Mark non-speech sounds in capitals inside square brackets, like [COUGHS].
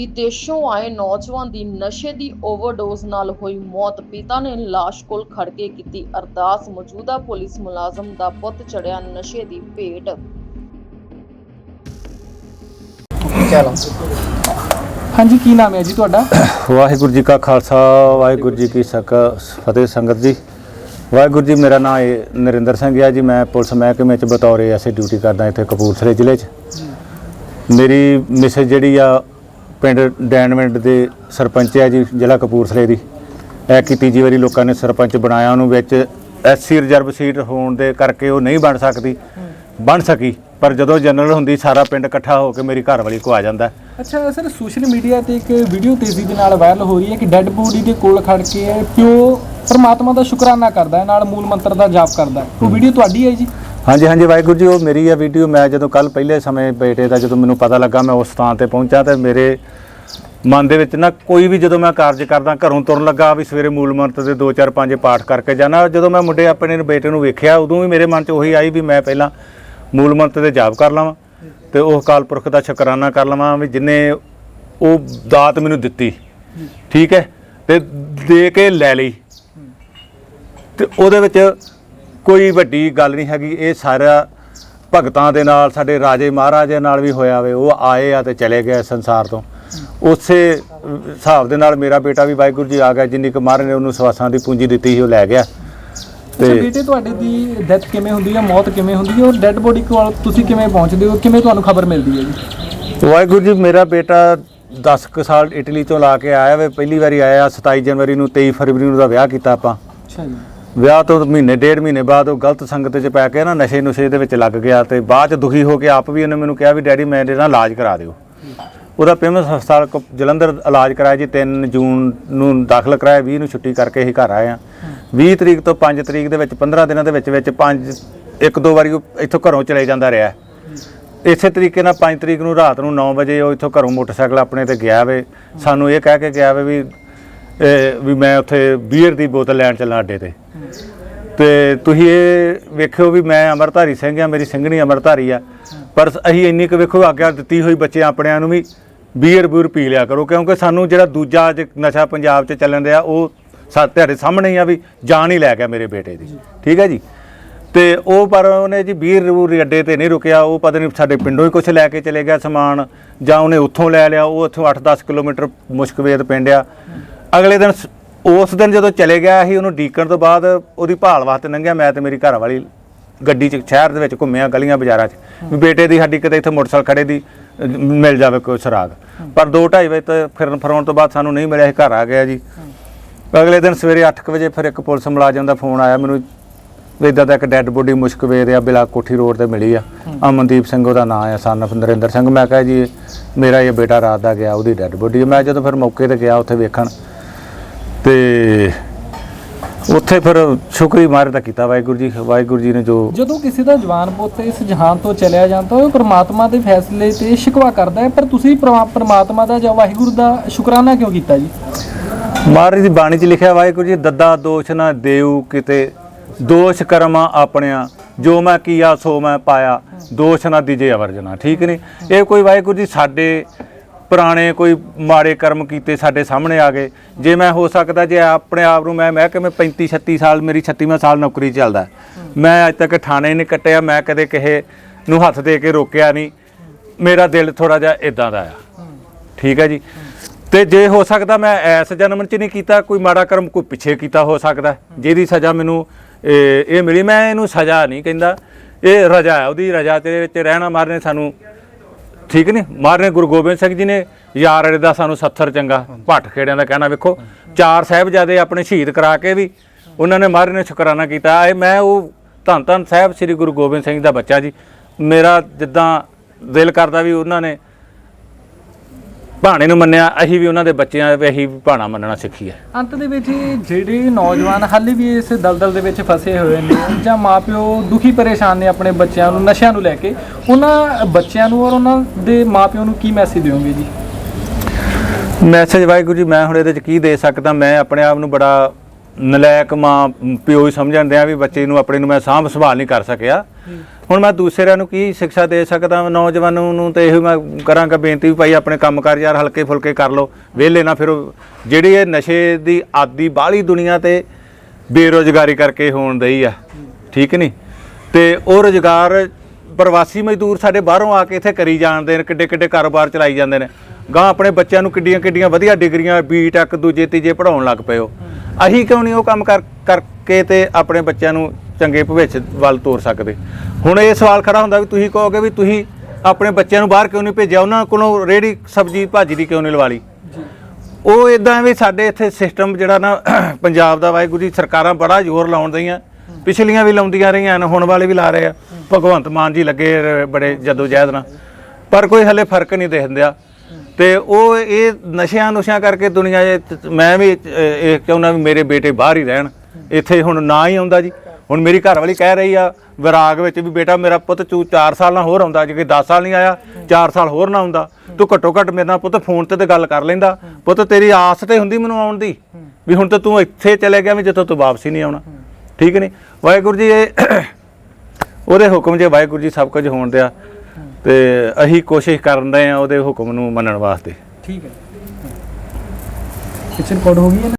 ਵਿਦੇਸ਼ੋਂ ਆਏ ਨੌਜਵਾਨ ਦੀ ਨਸ਼ੇ ਦੀ ਓਵਰਡੋਜ਼ ਨਾਲ ਹੋਈ ਮੌਤ। ਪਿਤਾ ਨੇ ਲਾਸ਼ ਕੋਲ ਖੜ ਕੇ ਕੀਤੀ ਅਰਦਾਸ। ਮੌਜੂਦਾ ਪੁਲਿਸ ਮੁਲਾਜ਼ਮ ਦਾ ਪੁੱਤ ਚੜਿਆ ਨਸ਼ੇ ਦੀ ਭੇਟ। ਹਾਂਜੀ ਕੀ ਨਾਮ ਹੈ ਜੀ ਤੁਹਾਡਾ? ਵਾਹਿਗੁਰੂ ਜੀ ਕਾ ਖਾਲਸਾ ਵਾਹਿਗੁਰੂ ਜੀ ਕੀ ਸਕ ਫਤਿਹ ਸੰਗਤ ਜੀ। ਵਾਹਿਗੁਰੂ ਜੀ ਮੇਰਾ ਨਾਮ ਹੈ ਨਰਿੰਦਰ ਸਿੰਘ ਹੈ ਜੀ। ਮੈਂ ਪੁਲਿਸ ਮਹਿਕਮੇ ਚ ਬਤੌਰ ਐਸੇ ਡਿਊਟੀ ਕਰਦਾ ਇੱਥੇ ਕਪੂਰਥਲੇ ਜ਼ਿਲ੍ਹੇ ਚ। ਮੇਰੀ ਮਿਸੇਜ ਜਿਹੜੀ ਆ ਪਿੰਡ ਡੈਨਮਿੰਡ ਦੇ ਸਰਪੰਚ ਹੈ ਜੀ ਜ਼ਿਲ੍ਹਾ ਕਪੂਰਥਲੇ ਦੀ। ਇਹ ਕੀ ਤੀਜੀ ਵਾਰੀ ਲੋਕਾਂ ਨੇ ਸਰਪੰਚ ਬਣਾਇਆ ਉਹਨੂੰ ਵਿੱਚ ਐਸਸੀ ਰਿਜ਼ਰਵ ਸੀਟ ਹੋਣ ਦੇ ਕਰਕੇ ਉਹ ਨਹੀਂ ਬਣ ਸਕਦੀ। ਬਣ ਸਕੀ ਪਰ ਜਦੋਂ ਜਨਰਲ ਹੁੰਦੀ ਸਾਰਾ ਪਿੰਡ ਇਕੱਠਾ ਹੋ ਕੇ ਮੇਰੀ ਘਰ ਵਾਲੀ ਕੋ ਆ ਜਾਂਦਾ। ਅੱਛਾ ਸਰ ਸੋਸ਼ਲ ਮੀਡੀਆ ਤੇ ਇੱਕ ਵੀਡੀਓ ਤੇਜ਼ੀ ਦੇ ਨਾਲ ਵਾਇਰਲ ਹੋ ਰਹੀ ਹੈ ਕਿ ਡੈੱਡ ਬੋਡੀ ਦੇ ਕੋਲ ਖੜ ਕੇ ਪਿਓ ਪਰਮਾਤਮਾ ਦਾ ਸ਼ੁਕਰਾਨਾ ਕਰਦਾ ਹੈ ਨਾਲ ਮੂਲ ਮੰਤਰ ਦਾ ਜਾਪ ਕਰਦਾ ਹੈ। ਉਹ ਵੀਡੀਓ ਤੁਹਾਡੀ ਹੈ ਜੀ? ਹਾਂਜੀ ਹਾਂਜੀ, ਵਾਹਿਗੁਰੂ ਜੀ, ਉਹ ਮੇਰੀ ਆ ਵੀਡੀਓ ਮੈਂ ਜਦੋਂ ਕੱਲ ਪਹਿਲੇ ਸਮੇਂ ਬੇਟੇ ਦਾ ਜਦੋਂ ਮੈਨੂੰ ਪਤਾ ਲੱਗਾ ਮੈਂ ਉਸ ਥਾਂ ਤੇ ਪਹੁੰਚਾ ਤੇ ਮੇਰੇ ਮਨ ਦੇ ਵਿੱਚ ਨਾ ਕੋਈ ਵੀ ਜਦੋਂ ਮੈਂ ਕਾਰਜ ਕਰਦਾ, ਘਰੋਂ ਤੁਰਨ ਲੱਗਾ ਵੀ ਸਵੇਰੇ ਮੂਲ ਮੰਤਰ ਦੇ 2 4 5 ਪਾਠ ਕਰਕੇ ਜਾਣਾ ਜਦੋਂ ਮੈਂ ਮੁੰਡੇ ਆਪਣੇ ਨੂੰ, ਬੇਟੇ ਨੂੰ ਵੇਖਿਆ, ਉਦੋਂ ਵੀ ਮੇਰੇ ਮਨ 'ਚ ਉਹੀ ਆਈ ਵੀ ਮੈਂ ਪਹਿਲਾਂ ਮੂਲ ਮੰਤਰ ਦੇ ਜਾਪ ਕਰ ਲਵਾਂ ਤੇ ਉਹ ਅਕਾਲ ਪੁਰਖ ਦਾ ਸ਼ੁਕਰਾਨਾ ਕਰ ਲਵਾਂ ਵੀ ਜਿਨੇ ਉਹ ਦਾਤ ਮੈਨੂੰ ਦਿੱਤੀ। ਠੀਕ ਹੈ? ਤੇ ਦੇ ਕੇ ਲੈ ਲਈ। ਤੇ ਉਹਦੇ ਵਿੱਚ ਕੋਈ ਵੱਡੀ ਗੱਲ ਨਹੀਂ ਹੈਗੀ। ਇਹ ਸਾਰਾ ਭਗਤਾਂ ਦੇ ਨਾਲ ਸਾਡੇ ਰਾਜੇ ਮਹਾਰਾਜੇ ਨਾਲ ਵੀ ਹੋਇਆ ਵੇ। ਉਹ ਆਏ ਆ ਤੇ ਚਲੇ ਗਏ ਸੰਸਾਰ ਤੋਂ। ਉਸੇ ਹਿਸਾਬ ਦੇ ਨਾਲ ਮੇਰਾ ਬੇਟਾ ਵੀ ਵਾਹਿਗੁਰੂ ਜੀ ਆ ਗਿਆ। ਜਿੰਨੀ ਕੁ ਮਹਾਰਾਜ ਨੇ ਉਹਨੂੰ ਸਵਾਸਾਂ ਦੀ ਪੂੰਜੀ ਦਿੱਤੀ ਸੀ ਉਹ ਲੈ ਗਿਆ। ਤੇ ਬੇਟੇ ਤੁਹਾਡੇ ਦੀ ਡੈਥ ਕਿਵੇਂ ਹੁੰਦੀ ਹੈ ਮੌਤ ਕਿਵੇਂ ਹੁੰਦੀ ਹੈ ਔਰ ਡੈੱਡ ਬੋਡੀ ਕੋਲ ਤੁਸੀਂ ਕਿਵੇਂ ਪਹੁੰਚਦੇ ਹੋ? ਕਿਵੇਂ ਤੁਹਾਨੂੰ ਖਬਰ ਮਿਲਦੀ ਹੈ ਜੀ? ਵਾਹਿਗੁਰੂ ਜੀ ਮੇਰਾ ਬੇਟਾ 10 ਕੁ ਸਾਲ ਇਟਲੀ ਤੋਂ ਲਾ ਕੇ ਆਇਆ ਵੇ। ਪਹਿਲੀ ਵਾਰੀ ਆਇਆ 27 ਜਨਵਰੀ ਨੂੰ 23 ਫਰਵਰੀ ਨੂੰ ਦਾ ਵਿਆਹ ਕੀਤਾ ਆਪਾਂ। ਅੱਛਾ ਜੀ। ਵਿਆਹ ਤੋਂ ਮਹੀਨੇ, ਡੇਢ ਮਹੀਨੇ ਬਾਅਦ ਉਹ ਗਲਤ ਸੰਗਤ 'ਚ ਪੈ ਕੇ ਨਾ ਨਸ਼ੇ ਨੁਸ਼ੇ ਦੇ ਵਿੱਚ ਲੱਗ ਗਿਆ ਤੇ ਬਾਅਦ 'ਚ ਦੁਖੀ ਹੋ ਕੇ ਆਪ ਵੀ ਉਹਨੇ ਮੈਨੂੰ ਕਿਹਾ ਵੀ ਡੈਡੀ ਮੇਰੇ ਨਾਲ ਇਲਾਜ ਕਰਾ ਦਿਓ। ਉਹਦਾ ਪੇਮੈਂਟ ਹਸਪਤਾਲ ਕੋ- ਜਲੰਧਰ ਇਲਾਜ ਕਰਾਇਆ ਜੀ 3 ਜੂਨ ਨੂੰ ਦਾਖਲ ਕਰਾਇਆ 20 ਨੂੰ ਛੁੱਟੀ ਕਰਕੇ ਹੀ ਘਰ ਆਏ ਆ 20 ਤਰੀਕ ਤੋਂ 5 ਤਰੀਕ ਦੇ ਵਿੱਚ 15 ਦਿਨਾਂ ਦੇ ਵਿੱਚ ਵਿੱਚ ਪੰਜ, ਇੱਕ ਦੋ ਵਾਰੀ ਉਹ ਇੱਥੋਂ ਘਰੋਂ ਚਲੇ ਜਾਂਦਾ ਰਿਹਾ। ਇਸੇ ਤਰੀਕੇ ਨਾਲ 5 ਤਰੀਕ ਨੂੰ ਰਾਤ ਨੂੰ 9 ਵਜੇ ਉਹ ਇੱਥੋਂ ਘਰੋਂ ਮੋਟਰਸਾਈਕਲ ਆਪਣੇ ਤੇ ਗਿਆ ਵੇ। ਸਾਨੂੰ ਇਹ ਕਹਿ ਕੇ ਗਿਆ ਵੇ ਵੀ ਵੀ ਮੈਂ ਉੱਥੇ ਬੀਅਰ ਦੀ ਬੋਤਲ ਲੈਣ ਚੱਲਾਂ ਅੱਡੇ ਤੇ। ਤੇ ਤੁਸੀਂ ਇਹ ਵੇਖਿਓ ਵੀ ਮੈਂ ਅਮਰਧਾਰੀ ਸਿੰਘ ਆ, ਮੇਰੀ ਸਿੰਘਣੀ ਅਮਰਧਾਰੀ ਆ। ਪਰ ਅਸੀਂ ਇੰਨੀ ਕੁ ਵੇਖੋ ਆਗਿਆ ਦਿੱਤੀ ਹੋਈ ਬੱਚੇ ਆਪਣਿਆਂ ਨੂੰ ਵੀ ਬੀਅਰ ਬੂਰ ਪੀ ਲਿਆ ਕਰੋ, ਕਿਉਂਕਿ ਸਾਨੂੰ ਜਿਹੜਾ ਦੂਜਾ ਅੱਜ ਨਸ਼ਾ ਪੰਜਾਬ 'ਚ ਚੱਲਣ ਦਿਆ ਉਹ ਸਾਡੇ ਤੁਹਾਡੇ ਸਾਹਮਣੇ ਆ ਵੀ ਜਾਨ ਹੀ ਲੈ ਗਿਆ ਮੇਰੇ ਬੇਟੇ ਦੀ। ਠੀਕ ਹੈ ਜੀ? ਤੇ ਉਹ ਪਰ ਉਹਨੇ ਜੀ ਬੀਅਰ ਬੂਰ ਅੱਡੇ ਤੇ ਨਹੀਂ ਰੁਕਿਆ, ਉਹ ਪਤਾ ਨਹੀਂ ਸਾਡੇ ਪਿੰਡੋਂ ਹੀ ਕੁਝ ਲੈ ਕੇ ਚਲੇ ਗਿਆ ਸਮਾਨ, ਜਾਂ ਉਹਨੇ ਉੱਥੋਂ ਲੈ ਲਿਆ, ਉਹ ਉੱਥੋਂ 8-10 ਕਿਲੋਮੀਟਰ ਮੁਸ਼ਕਵੇਦ ਪਿੰਡ ਆ। ਅਗਲੇ ਦਿਨ ਸ- ਉਸ ਦਿਨ ਜਦੋਂ ਚਲੇ ਗਿਆ ਸੀ ਉਹਨੂੰ ਡੀਕਣ ਤੋਂ ਬਾਅਦ ਉਹਦੀ ਭਾਲ ਵਾਸਤੇ ਲੰਘਿਆ। ਮੈਂ ਤੇ ਮੇਰੀ ਘਰ ਵਾਲੀ ਗੱਡੀ 'ਚ ਸ਼ਹਿਰ ਦੇ ਵਿੱਚ ਘੁੰਮਿਆ ਗਲੀਆਂ ਬਾਜ਼ਾਰਾਂ 'ਚ। ਵੀ ਬੇਟੇ ਦੀ ਸਾਡੀ ਕਿਤੇ ਇੱਥੇ ਮੋਟਰਸਾਈਕਲ ਖੜੇ ਦੀ ਅਹ, ਮਿਲ ਜਾਵੇ ਕੋਈ ਸੁਰਾਗ। ਪਰ 2:30 ਵਜੇ ਤੇ ਫਿਰਨ ਫਰਾਉਣ ਤੋਂ ਬਾਅਦ ਸਾਨੂੰ ਨਹੀਂ ਮਿਲਿਆ ਇਹ ਘਰ ਆ ਗਿਆ ਜੀ। ਅਗਲੇ ਦਿਨ ਸਵੇਰੇ 8 ਵਜੇ ਫਿਰ ਇੱਕ ਪੁਲਿਸ ਮੁਲਾਜ਼ਮ ਦਾ ਫੋਨ ਆਇਆ ਮੈਨੂੰ ਵੀ ਇਦਾਂ ਦਾ ਇੱਕ ਡੈੱਡ ਬੋਡੀ ਮੁਸ਼ਕਵੇਦ ਆ ਬਿਲਾ ਕੋਠੀ ਰੋਡ ਤੇ ਮਿਲੀ ਆ। ਅਮਨਦੀਪ ਸਿੰਘ ਉਹਦਾ ਨਾਂ ਆ ਸਨ of ਨਰਿੰਦਰ ਸਿੰਘ। ਮੈਂ ਕਿਹਾ ਜੀ ਮੇਰਾ ਇਹ ਬੇਟਾ ਰਾਤ ਦਾ ਗਿਆ ਉਹਦੀ ਡੈੱਡ ਬੋਡੀ ਮੈਂ ਜਦੋਂ ਫਿਰ ਮੌਕੇ ਤੇ ਗਿਆ ਉੱਥੇ ਵੇਖਣ ਤੇ ਉੱਥੇ ਫਿਰ ਸ਼ੁਕਰੀ ਮਾਰੇ ਤਾਂ ਕੀਤਾ ਵਾਹਿਗੁਰੂ ਜੀ ਵਾਹਿਗੁਰੂ ਜੀ ਨੇ ਜੋ ਜਦੋਂ ਕਿਸੇ ਦਾ ਜਵਾਨ ਪੁੱਤ ਇਸ ਜਹਾਨ ਤੋਂ ਚਲਿਆ ਜਾਂਦਾ ਉਹ ਪਰਮਾਤਮਾ ਦੇ ਫੈਸਲੇ ਤੇ ਸ਼ਿਕਵਾ ਕਰਦਾ ਹੈ। ਪਰ ਤੁਸੀਂ ਪਰਮਾ- ਪਰਮਾਤਮਾ ਦਾ ਜਾਂ ਵਾਹਿਗੁਰੂ ਦਾ ਸ਼ੁਕਰਾਨਾ ਕਿਉਂ ਕੀਤਾ ਜੀ? ਮਹਾਰਾਜ ਦੀ ਬਾਣੀ 'ਚ ਲਿਖਿਆ ਵਾਹਿਗੁਰੂ ਜੀ ਦੱਦਾ ਦੋਸ਼ ਨਾ ਦੇਉ ਕਿਤੇ ਦੋਸ਼ ਕਰਮਾ ਆਪਣਿਆ ਜੋ ਮੈਂ ਕੀਆ ਸੋ ਮੈਂ ਪਾਇਆ ਦੋਸ਼ ਨਾ ਦੀਜੇ ਅਵਰਜਨਾ। ਠੀਕ ਨਹੀਂ? ਇਹ ਕੋਈ ਵਾਹਿਗੁਰੂ ਜੀ ਸਾਡੇ ਪੁਰਾਣੇ ਕੋਈ ਮਾੜੇ ਕਰਮ ਕੀਤੇ ਸਾਡੇ ਸਾਹਮਣੇ ਆ ਗਏ। ਜੇ ਮੈਂ ਹੋ ਸਕਦਾ, ਜੇ ਆਪਣੇ ਆਪ ਨੂੰ ਮੈਂ ਮੈਂ ਕਿ ਮੈਂ 35 36 ਸਾਲ, ਮੇਰੀ 36ਵਾਂ ਸਾਲ ਨੌਕਰੀ ਚੱਲਦਾ। ਮੈਂ ਅੱਜ ਤੱਕ ਥਾਣੇ ਨਹੀਂ ਕੱਟਿਆ, ਮੈਂ ਕਦੇ ਕਿਸੇ ਨੂੰ ਹੱਥ ਦੇ ਕੇ ਰੋਕਿਆ ਨਹੀਂ। ਮੇਰਾ ਦਿਲ ਥੋੜਾ ਜਿਹਾ ਇਦਾਂ ਦਾ ਆ। ਠੀਕ ਹੈ ਜੀ? ਤੇ ਜੇ ਹੋ ਸਕਦਾ, ਮੈਂ ਐਸ ਜਨਮ ਚ ਨਹੀਂ ਕੀਤਾ, ਕੋਈ ਮਾੜਾ ਕਰਮ ਕੋਈ ਪਿੱਛੇ ਕੀਤਾ ਹੋ ਸਕਦਾ, ਜਿਹਦੀ ਸਜ਼ਾ ਮੈਨੂੰ, ਇਹ ਮਿਲੀ। ਮੈਂ ਇਹਨੂੰ ਸਜ਼ਾ ਨਹੀਂ ਕਹਿੰਦਾ। ਇਹ ਰਜਾ ਹੈ, ਉਹਦੀ ਰਜਾ ਦੇ ਵਿੱਚ ਰਹਿਣਾ, ਮਾਰਨੇ ਸਾਨੂੰ ਠੀਕ ਨਹੀਂ? ਮਾਰਨੇ ਗੁਰੂ ਗੋਬਿੰਦ ਸਿੰਘ ਜੀ ਨੇ, ਯਾਰ ਅੜੇ ਦਾ ਸਾਨੂੰ ਸੱਥਰ ਚੰਗਾ ਭੱਟ ਖੇੜਿਆਂ ਦਾ ਕਹਿਣਾ ਵੇਖੋ। ਚਾਰ ਸਾਹਿਬਜ਼ਾਦੇ ਆਪਣੇ ਸ਼ਹੀਦ ਕਰਾ ਕੇ ਵੀ ਉਹਨਾਂ ਨੇ ਮਹਾਰਾਜ ਨੇ ਸ਼ੁਕਰਾਨਾ ਕੀਤਾ। ਇਹ ਮੈਂ ਉਹ ਧੰਨ ਧੰਨ ਸਾਹਿਬ ਸ੍ਰੀ ਗੁਰੂ ਗੋਬਿੰਦ ਸਿੰਘ ਦਾ ਬੱਚਾ ਜੀ। ਮੇਰਾ ਜਿੱਦਾਂ ਦਿਲ ਕਰਦਾ ਵੀ ਉਹਨਾਂ ਨੇ ਭਾਣੇ ਨੂੰ ਮੰਨਿਆ ਅਸੀਂ ਵੀ ਉਹਨਾਂ ਦੇ ਬੱਚਿਆਂ ਵੀ ਅਸੀਂ ਵੀ ਭਾਣਾ ਮੰਨਣਾ ਸਿੱਖੀ ਹੈ। ਅੰਤ ਦੇ ਵਿੱਚ ਇਹ ਜਿਹੜੇ ਨੌਜਵਾਨ ਹਾਲੇ ਵੀ ਇਸ ਦਲਦਲ ਦੇ ਵਿੱਚ ਫਸੇ ਹੋਏ ਨੇ ਜਾਂ ਮਾਪਿਓ ਦੁਖੀ ਪਰੇਸ਼ਾਨ ਨੇ ਆਪਣੇ ਬੱਚਿਆਂ ਨੂੰ ਨਸ਼ਿਆਂ ਨੂੰ ਲੈ ਕੇ ਉਹਨਾਂ ਬੱਚਿਆਂ ਨੂੰ ਔਰ ਉਹਨਾਂ ਦੇ ਮਾਪਿਓ ਨੂੰ ਕੀ ਮੈਸੇਜ ਦਿਓਗੇ ਜੀ? ਮੈਸੇਜ ਵਾਹਿਗੁਰੂ ਜੀ ਮੈਂ ਹੁਣ ਇਹਦੇ ਚ ਕੀ ਦੇ ਸਕਦਾ ਮੈਂ ਆਪਣੇ ਆਪ ਨੂੰ ਬੜਾ ਨਲਾਇਕ ਮਾਂ ਪਿਓ ਹੀ ਸਮਝਣ ਦਿਆਂ ਵੀ ਬੱਚੇ ਨੂੰ ਆਪਣੇ ਨੂੰ ਮੈਂ ਸਾਂਭ ਸੰਭਾਲ ਨਹੀਂ ਕਰ ਸਕਿਆ। ਹੁਣ ਮੈਂ ਦੂਸਰਿਆਂ ਨੂੰ ਕੀ ਸਿੱਖਿਆ ਦੇ ਸਕਦਾ? ਨੌਜਵਾਨ ਨੂੰ ਤੇ ਇਹੋ ਮੈਂ ਕਰਾਂਗਾ ਬੇਨਤੀ ਵੀ ਭਾਈ ਆਪਣੇ ਕੰਮ ਕਰ ਯਾਰ ਹਲਕੇ ਫੁਲਕੇ ਕਰ ਲਓ ਵਿਹਲੇ ਨਾ ਫਿਰੋ। ਜਿਹੜੀ ਇਹ ਨਸ਼ੇ ਦੀ ਆਦੀ ਬਾਹਲੀ ਦੁਨੀਆ ਤੇ ਬੇਰੋਜ਼ਗਾਰੀ ਕਰਕੇ ਹੋਣ ਦਈ ਆ ਠੀਕ ਨਹੀਂ? ਤੇ ਉਹ ਰੋਜ਼ਗਾਰ ਪ੍ਰਵਾਸੀ ਮਜ਼ਦੂਰ ਸਾਡੇ ਬਾਹਰੋਂ ਆ ਕੇ ਇੱਥੇ ਕਰੀ ਜਾਂਦੇ ਨੇ ਕਿੱਡੇ ਕਿੱਡੇ ਕਾਰੋਬਾਰ ਚਲਾਈ ਜਾਂਦੇ ਨੇ। ਗਾਂ ਆਪਣੇ ਬੱਚਿਆਂ ਨੂੰ ਕਿੱਡੀਆਂ ਕਿੱਡੀਆਂ ਵਧੀਆ ਡਿਗਰੀਆਂ ਬੀਟੈਕ ਦੂਜੇ ਤੀਜੇ ਪੜਾਉਣ ਲੱਗ ਪਏ ਹੋ ਅਸੀਂ ਕਿਉਂ ਨਹੀਂ ਉਹ ਕੰਮ ਕਰ ਕਰਕੇ ਤੇ ਆਪਣੇ ਬੱਚਿਆਂ ਨੂੰ ਚੰਗੇ ਭਵਿੱਖ ਵੱਲ ਤੋਰ ਸਕਦੇ? ਹੁਣ ਇਹ ਸਵਾਲ ਖੜਾ ਹੁੰਦਾ ਵੀ ਤੁਸੀਂ ਕਹੋਗੇ ਵੀ ਤੁਸੀਂ ਆਪਣੇ ਬੱਚਿਆਂ ਨੂੰ ਬਾਹਰ ਕਿਉਂ ਨਹੀਂ ਭੇਜਿਆ? ਉਹਨਾਂ ਕੋਲੋਂ ਰੇੜੀ ਸਬਜ਼ੀ ਭਾਜੀ ਦੀ ਕਿਉਂ ਨਹੀਂ ਲਵਾ ਲਈ? ਉਹ ਇਦਾਂ ਵੀ ਸਾਡੇ ਇੱਥੇ ਸਿਸਟਮ ਜਿਹੜਾ ਨਾ [CLEARS THROAT] ਪੰਜਾਬ ਦਾ ਵਾਹਿਗੁਰੂ ਜੀ ਸਰਕਾਰਾਂ ਬੜਾ ਜ਼ੋਰ ਲਾਉਣ ਦਈਆਂ। ਪਿਛਲੀਆਂ ਵੀ ਲਾਉਂਦੀਆਂ ਰਹੀਆਂ ਨੇ ਹੁਣ ਵਾਲੇ ਵੀ ਲਾ ਰਹੇ ਆ। ਭਗਵੰਤ ਮਾਨ ਜੀ ਲੱਗੇ ਬੜੇ ਜਦੋ ਜਹਿਦ ਨਾਲ। ਪਰ ਕੋਈ ਹਲੇ ਫ਼ਰਕ ਨਹੀਂ ਦਿਖਦਿਆ। ਤੇ ਉਹ ਇਹ ਨਸ਼ਿਆਂ ਨੁਸ਼ਿਆਂ ਕਰਕੇ ਦੁਨੀਆ 'ਚ ਮੈਂ ਵੀ, ਇਹ ਇਹ ਚਾਹੁੰਦਾ ਵੀ ਮੇਰੇ ਬੇਟੇ ਬਾਹਰ ਹੀ ਰਹਿਣ। ਇੱਥੇ ਹੁਣ ਨਾ ਹੀ ਆਉਂਦਾ ਜੀ। ਹੁਣ ਮੇਰੀ ਘਰ ਵਾਲੀ ਕਹਿ ਰਹੀ ਆ, ਵਿਰਾਗ ਵਿੱਚ ਵੀ ਬੇਟਾ ਮੇਰਾ ਪੁੱਤ ਤੂੰ 4 ਸਾਲ ਨਾਲ ਹੋਰ ਆਉਂਦਾ, ਜੇ ਕਿ 10 ਸਾਲ ਨਹੀਂ ਆਇਆ 4 ਸਾਲ ਹੋਰ ਨਾ ਆਉਂਦਾ। ਤੂੰ ਘੱਟੋ ਘੱਟ ਮੇਰੇ ਨਾਲ ਪੁੱਤ ਫੋਨ ਤੇ ਤੇ ਗੱਲ ਕਰ ਲੈਂਦਾ। ਪੁੱਤ ਤੇਰੀ ਆਸ ਤੇ ਹੁੰਦੀ ਮੈਨੂੰ ਆਉਣ ਦੀ, ਵੀ ਹੁਣ ਤਾਂ ਤੂੰ ਇੱਥੇ ਚਲੇ ਗਿਆ ਵੀ ਜਿੱਥੋਂ ਤੂੰ ਵਾਪਸੀ ਨਹੀਂ ਆਉਣਾ। ਠੀਕ ਨਹੀਂ? ਵਾਹਿਗੁਰੂ ਜੀ, ਇਹ [COUGHS] ਉਹਦੇ ਹੁਕਮ ਜੇ ਵਾਹਿਗੁਰੂ ਜੀ ਸਭ ਕੁਝ ਹੋਣ ਦਿਆ। ਤੇ ਅਸੀਂ ਕੋਸ਼ਿਸ਼ ਕਰਨ ਦੇ ਆ ਉਹਦੇ ਹੁਕਮ ਨੂੰ ਮੰਨਣ ਵਾਸਤੇ। ਠੀਕ ਹੈ। ਪਿਕਚਰ ਰਿਕਾਰਡ ਹੋ ਗਈ ਹੈ ਨਾ?